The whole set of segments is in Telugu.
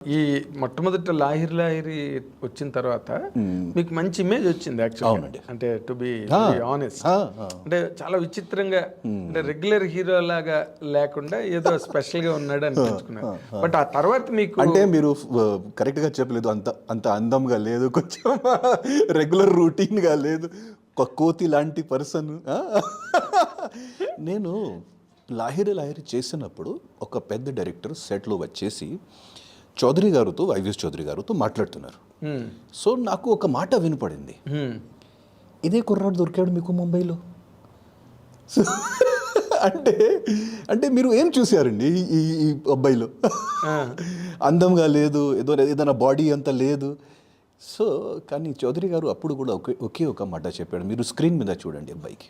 ఈ మొట్టమొదట లాహిర్ లాహిరి వచ్చిన తర్వాత మీకు మంచి ఇమేజ్ వచ్చింది యాక్చువల్ అవునండి. అంటే టు బి ఆనెస్ట్. అంటే చాలా విచిత్రంగా అంటే రెగ్యులర్ హీరో లాగా లేకుండా ఏదో స్పెషల్గా ఉన్నాడు అనిపించుకున్నారు బట్ ఆ తర్వాత మీకు అంటే మీరు కరెక్ట్గా చెప్పలేదు అంత అంత అందంగా లేదు కొంచెం రెగ్యులర్ రూటీన్గా లేదు. కోతి లాంటి పర్సన్ నేను లాహిరి లాహిరి చేసినప్పుడు ఒక పెద్ద డైరెక్టర్ సెట్లో వచ్చేసి చౌదరి గారితో వైవిఎస్ చౌదరి గారితో మాట్లాడుతున్నారు. సో నాకు ఒక మాట వినపడింది. ఇదే కుర్రాడు దొరికాడు మీకు ముంబైలో? అంటే అంటే మీరు ఏం చూశారండి ఈ- ఈ అబ్బాయిలో. అందంగా లేదు ఏదో ఏదైనా బాడీ అంత లేదు. సో కానీ చౌదరి గారు అప్పుడు కూడా ఒకే ఒకే ఒక మాట చెప్పాడు. మీరు స్క్రీన్ మీద చూడండి అబ్బాయికి.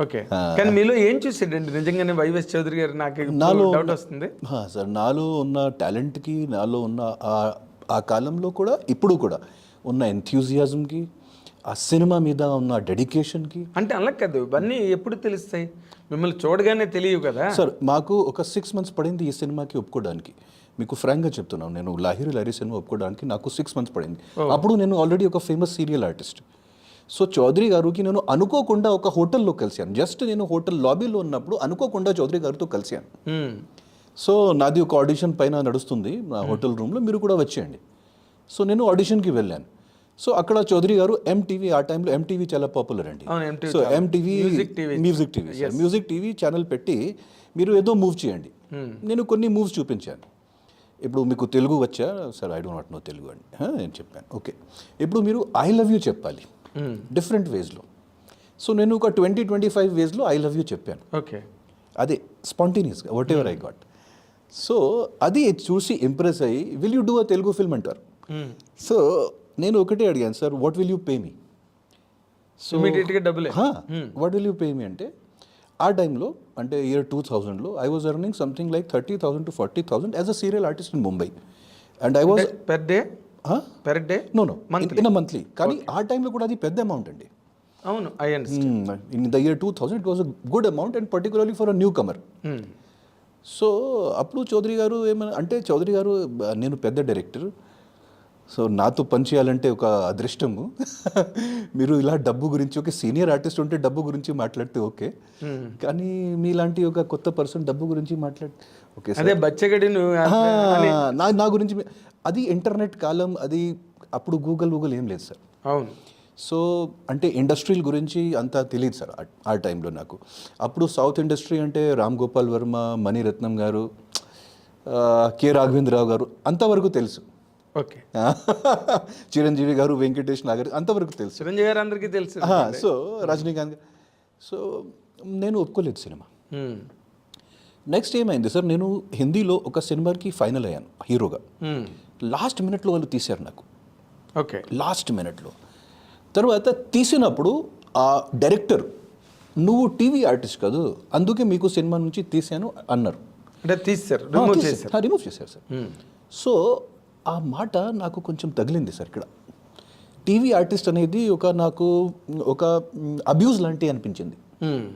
ఓకే. కానీ మీలో ఏం చూసాడండి నిజంగానే వైవస్ చౌదరి గారు నాకు నాలో డౌట్ వస్తుంది. సార్ నాలో ఉన్న టాలెంట్కి నాలో ఉన్న ఆ- ఆ కాలంలో కూడా ఇప్పుడు కూడా ఉన్న ఎంథ్యూజియాజంకి ఆ సినిమా మీద ఉన్న డెడికేషన్కి అంటే అలా కాదు ఇవన్నీ ఎప్పుడు తెలుస్తాయి? మిమ్మల్ని చూడగానే తెలియవు కదా? సార్ మాకు ఒక సిక్స్ మంత్స్ పడింది ఈ సినిమాకి ఒప్పుకోవడానికి. మీకు ఫ్రాంక్గా చెప్తున్నాను నేను లాహిరి లాహిరి సినిమా ఒప్పుకోవడానికి నాకు సిక్స్ మంత్స్ పడింది. అప్పుడు నేను ఆల్రెడీ ఒక famous serial artist so Chowdary గారికి నేను అనుకోకుండా ఒక హోటల్లో కలిశాను. జస్ట్ నేను హోటల్ లాబీలో ఉన్నప్పుడు అనుకోకుండా చౌదరి గారితో కలిశాను. సో నాది ఒక ఆడిషన్ పైన నడుస్తుంది నా హోటల్ రూమ్లో. మీరు కూడా వచ్చేయండి. సో నేను ఆడిషన్కి వెళ్ళాను. సో అక్కడ చౌదరి గారు ఎంటీవీ ఆ టైంలో ఎంటీవీ చాలా పాపులర్ అండి. So. MTV. Music TV music TV channel పెట్టి మీరు ఏదో మూవ్ చేయండి. నేను కొన్ని మూవ్స్ చూపించాను. ఇప్పుడు మీకు తెలుగు వచ్చా? Sir I don't not know Telugu అండి. నేను చెప్పాను. ఓకే ఇప్పుడు మీరు ఐ లవ్ యూ చెప్పాలి. డిఫరెంట్ వేస్లో సో నేను ఒక ట్వంటీ ట్వంటీ ఫైవ్ వేస్లో ఐ లవ్ యూ చెప్పాను. ఓకే. అదే స్పాంటేనియస్గా whatever I got so అది చూసి ఇంప్రెస్ అయ్యి will you do a Telugu film అంటారు. హ్మ్. సో నేను ఒకటే అడిగాను sir what will you pay me so డబ్బులే. What will you pay me అంటే ఆ టైంలో అంటే ఇయర్ టూ థౌజండ్లో I was earning something like thirty thousand to forty thousand as a serial artist in Mumbai and I was per day per day no no in monthly కానీ ఆ టైంలో కూడా అది పెద్ద అమౌంట్ అండి. అవును I in the year two thousand it was good amount and particularly for a newcomer so అప్పుడు చౌదరి గారు ఏమైనా అంటే చౌదరి గారు నేను పెద్ద డైరెక్టర్ సో నాతో పనిచేయాలంటే ఒక అదృష్టము. మీరు ఇలా డబ్బు గురించి ఒక సీనియర్ ఆర్టిస్ట్ ఉంటే డబ్బు గురించి మాట్లాడితే ఓకే. కానీ మీలాంటి ఒక కొత్త పర్సన్ డబ్బు గురించి మాట్లాడి ఓకే అదే బచ్చగడి నా నా గురించి అది ఇంటర్నెట్ కాలం అది అప్పుడు గూగుల్ గూగుల్ ఏం లేదు సార్. అవును. సో అంటే ఇండస్ట్రీల గురించి అంతా తెలియదు సార్ ఆ- టైంలో నాకు. అప్పుడు సౌత్ ఇండస్ట్రీ అంటే రామ్ గోపాల్ వర్మ మణిరత్నం గారు కె రాఘవేంద్రరావు గారు అంతవరకు తెలుసు. ఓకే. చిరంజీవి గారు వెంకటేష్ నాగర్ అంతవరకు తెలుసు. చిరంజీవి గారు అందరికీ తెలుసు సో రజనీకాంత్ సో నేను ఒప్పుకోలేదు సినిమా. నెక్స్ట్ ఏమైంది సార్? నేను హిందీలో ఒక సినిమాకి ఫైనల్ అయ్యాను హీరోగా. లాస్ట్ మినిట్లో వాళ్ళు తీశారు నాకు. ఓకే లాస్ట్ మినిట్లో తర్వాత తీసినప్పుడు ఆ డైరెక్టర్ నువ్వు టీవీ ఆర్టిస్ట్ కాదు అందుకే మీకు సినిమా నుంచి తీశాను అన్నారు. అంటే తీస్తారు రిమూవ్ చేశారు. రిమూవ్ చేశారు సార్. సో ఆ మాట నాకు కొంచెం తగిలింది సార్ ఇక్కడ. టీవీ ఆర్టిస్ట్ అనేది ఒక నాకు ఒక అబ్యూజ్ లాంటి అనిపించింది. హ్మ్.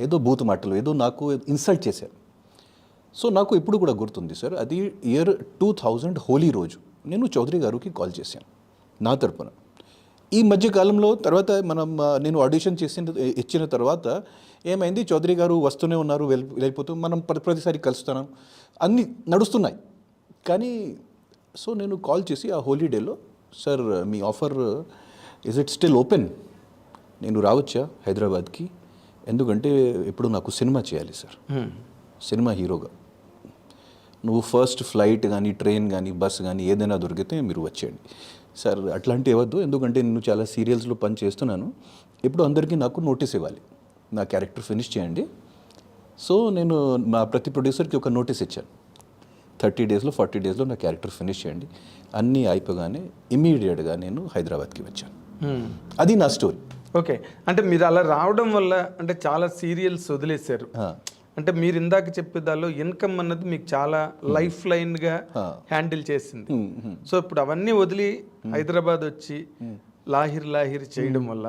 ఏదో బూత్ మాటలు ఏదో నాకు ఇన్సల్ట్ చేశారు. సో నాకు ఇప్పుడు కూడా గుర్తుంది సార్ అది ఇయర్ టూ థౌజండ్ హోలీ రోజు నేను చౌదరి గారికి కాల్ చేశాను నా తరపున. ఈ మధ్యకాలంలో తర్వాత మనం నేను ఆడిషన్ చేసిన ఇచ్చిన తర్వాత ఏమైంది? చౌదరి గారు వస్తూనే ఉన్నారు వెళ్ళి వెళ్ళిపోతూ మనం ప్రతి ప్రతిసారి కలుస్తున్నాం. అన్నీ నడుస్తున్నాయి. కానీ సో నేను కాల్ చేసి ఆ హోలీడేలో sir me offer is it still open నేను రావచ్చా హైదరాబాద్కి? ఎందుకంటే ఇప్పుడు నాకు సినిమా చేయాలి సార్. సినిమా హీరోగా. నువ్వు ఫస్ట్ ఫ్లైట్ కానీ ట్రైన్ కానీ బస్ కానీ ఏదైనా దొరికితే మీరు వచ్చేయండి. సార్ అట్లాంటి ఇవ్వద్దు ఎందుకంటే నేను చాలా సీరియల్స్లో పని చేస్తున్నాను. ఇప్పుడు అందరికీ నాకు నోటీస్ ఇవ్వాలి. నా క్యారెక్టర్ ఫినిష్ చేయండి. సో నేను మా ప్రతి ప్రొడ్యూసర్కి ఒక నోటీస్ ఇచ్చాను. థర్టీ డేస్లో ఫార్టీ డేస్లో నా క్యారెక్టర్ ఫినిష్ చేయండి. అన్నీ అయిపోగానే ఇమీడియట్గా నేను హైదరాబాద్కి వచ్చాను. అది నా స్టోరీ ఓకే. అంటే మీరు అలా రావడం వల్ల అంటే చాలా సీరియల్స్ వదిలేశారు. అంటే మీరు ఇందాక చెప్పే దానిలో ఇన్కమ్ అన్నది మీకు చాలా లైఫ్ లైన్గా హ్యాండిల్ చేసింది. సో ఇప్పుడు అవన్నీ వదిలి హైదరాబాద్ వచ్చి లాహిర్ లాహిర్ చేయడం వల్ల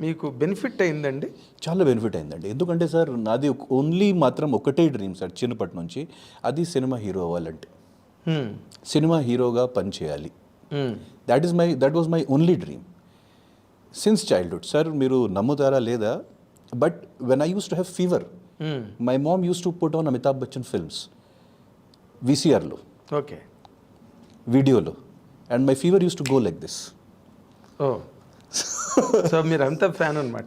మీకు బెనిఫిట్ అయిందండి? చాలా బెనిఫిట్ అయిందండి. ఎందుకంటే సార్ నాది ఓన్లీ మాత్రం ఒకటే డ్రీమ్ సార్ చిన్నప్పటి నుంచి. అది సినిమా హీరో అవ్వాలంటే. సినిమా హీరోగా పనిచేయాలి. That is my that was my only dream since childhood sir మీరు నమ్ముతారా లేదా? But when I use to have fever. My mom use to put on Amitabh Bachchan films వీసీఆర్లో okay వీడియోలో and my fever use to go like this oh so మీరు అంత ఫ్యాన్ అనమాట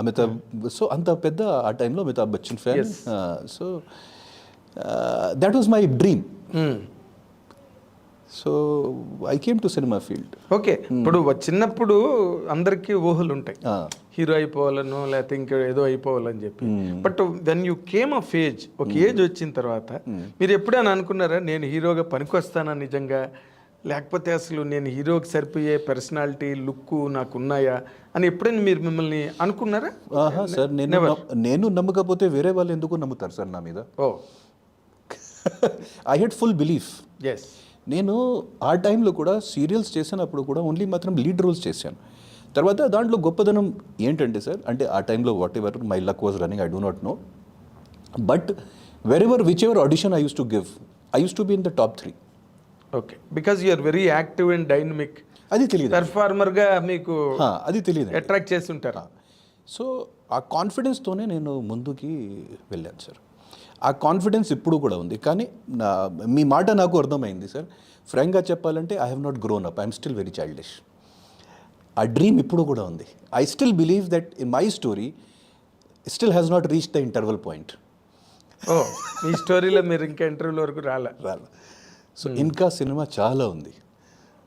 అమితాబ్ సో అంత పెద్ద ఆ టైంలో Amitabh Bachchan fan Yes. So that was my dream. So I came to cinema field okay ఇప్పుడు చిన్నప్పుడు అందరికీ ఊహలు ఉంటాయి హీరో అయిపోవాలను లేకపోతే ఇంకా ఏదో అయిపోవాలని చెప్పి. But when you came of age ఒక ఏజ్ వచ్చిన తర్వాత మీరు ఎప్పుడైనా అనుకున్నారా నేను హీరోగా పనికొస్తానా నిజంగా? లేకపోతే అసలు నేను హీరోకి సరిపోయే పర్సనాలిటీ లుక్ నాకు ఉన్నాయా అని ఎప్పుడైనా మీరు మిమ్మల్ని అనుకున్నారా? సార్ నేను నమ్మకపోతే వేరే వాళ్ళు ఎందుకు నమ్ముతారు సార్ నా మీద? ఓ. I had full belief yes నేను ఆ టైంలో కూడా సీరియల్స్ చేసినప్పుడు కూడా ఓన్లీ మాత్రం లీడ్ రోల్స్ చేశాను. తర్వాత దాంట్లో గొప్పదనం ఏంటంటే సార్ అంటే ఆ టైంలో whatever my luck was running I do not know but wherever whichever audition I use to give I use to be in the top three okay because you're very active and dynamic అది తెలియదు పెర్ఫార్మర్గా మీకు అది తెలియదు అట్రాక్ట్ చేసి ఉంటారు. సో ఆ కాన్ఫిడెన్స్తోనే నేను ముందుకి వెళ్ళాను సార్. ఆ కాన్ఫిడెన్స్ ఇప్పుడు కూడా ఉంది. కానీ మీ మాట నాకు అర్థమైంది సార్. ఫ్రాంక్గా చెప్పాలంటే I have not grown up I'm still very childish ఆ డ్రీమ్ ఇప్పుడు కూడా ఉంది. I still believe that in my story still has not reach the interval point oh మీ స్టోరీలో మీరు ఇంకా ఇంటర్వ్యూల వరకు రాలే. సో ఇంకా సినిమా చాలా ఉంది.